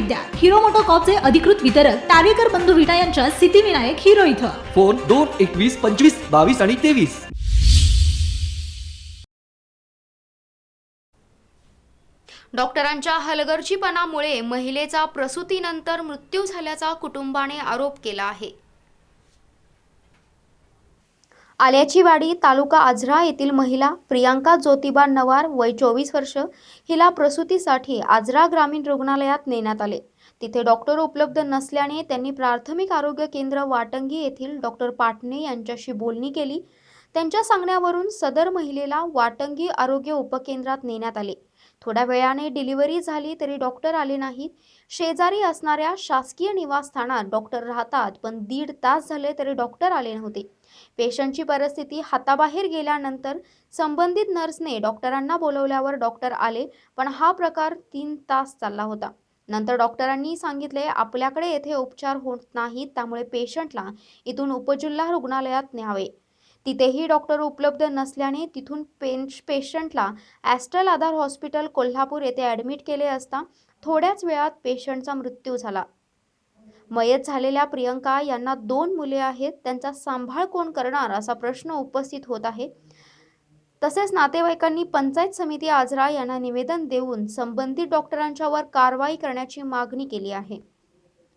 भेट द्या. हिरो मोटोकॉपचे अधिकृत वितरक टावेकर बंधू विटा यांच्या सिद्धिविनायक हिरो इथं. फोन दोन एकवीस पंचवीस बावीस आणि तेवीस. डॉक्टरांच्या हलगर्जीपणामुळे महिलेचा प्रसूतीनंतर मृत्यू झाल्याचा कुटुंबाने आरोप केला आहे. आल्याचीवाडी तालुका आजरा येथील महिला प्रियांका ज्योतिबा नवार वय चोवीस वर्ष हिला प्रसूतीसाठी आजरा ग्रामीण रुग्णालयात नेण्यात आले. तिथे डॉक्टर उपलब्ध नसल्याने त्यांनी प्राथमिक आरोग्य केंद्र वाटंगी येथील डॉक्टर पाटणे यांच्याशी बोलणी केली. त्यांच्या सांगण्यावरून सदर महिलेला वाटंगी आरोग्य उपकेंद्रात नेण्यात आले. थोड्या वेळाने डिलिव्हरी झाली तरी डॉक्टर आले नाहीत. शेजारी असणाऱ्या शासकीय निवासस्थानात डॉक्टर राहतात पण दीड तास झाले तरी डॉक्टर आले नव्हते. पेशंटची परिस्थिती हाताबाहेर गेल्यानंतर संबंधित नर्सने डॉक्टरांना बोलवल्यावर डॉक्टर आले पण हा प्रकार तीन तास चालला होता. नंतर डॉक्टरांनी सांगितले आपल्याकडे येथे उपचार होत नाहीत त्यामुळे पेशंटला इथून उपजिल्हा रुग्णालयात न्यावे. तिथेही डॉक्टर उपलब्ध नसल्याने तिथून पेश पेशंटला ॲस्ट्रल आधार हॉस्पिटल कोल्हापूर येथे ॲडमिट केले असता थोड्याच वेळात पेशंटचा मृत्यू झाला. मयत झालेल्या प्रियंका यांना दोन मुले आहेत. त्यांचा सांभाळ कोण करणार असा प्रश्न उपस्थित होत आहे. तसेच नातेवाईकांनी पंचायत समिती आजरा यांना निवेदन देऊन संबंधित डॉक्टरांच्यावर कारवाई करण्याची मागणी केली आहे.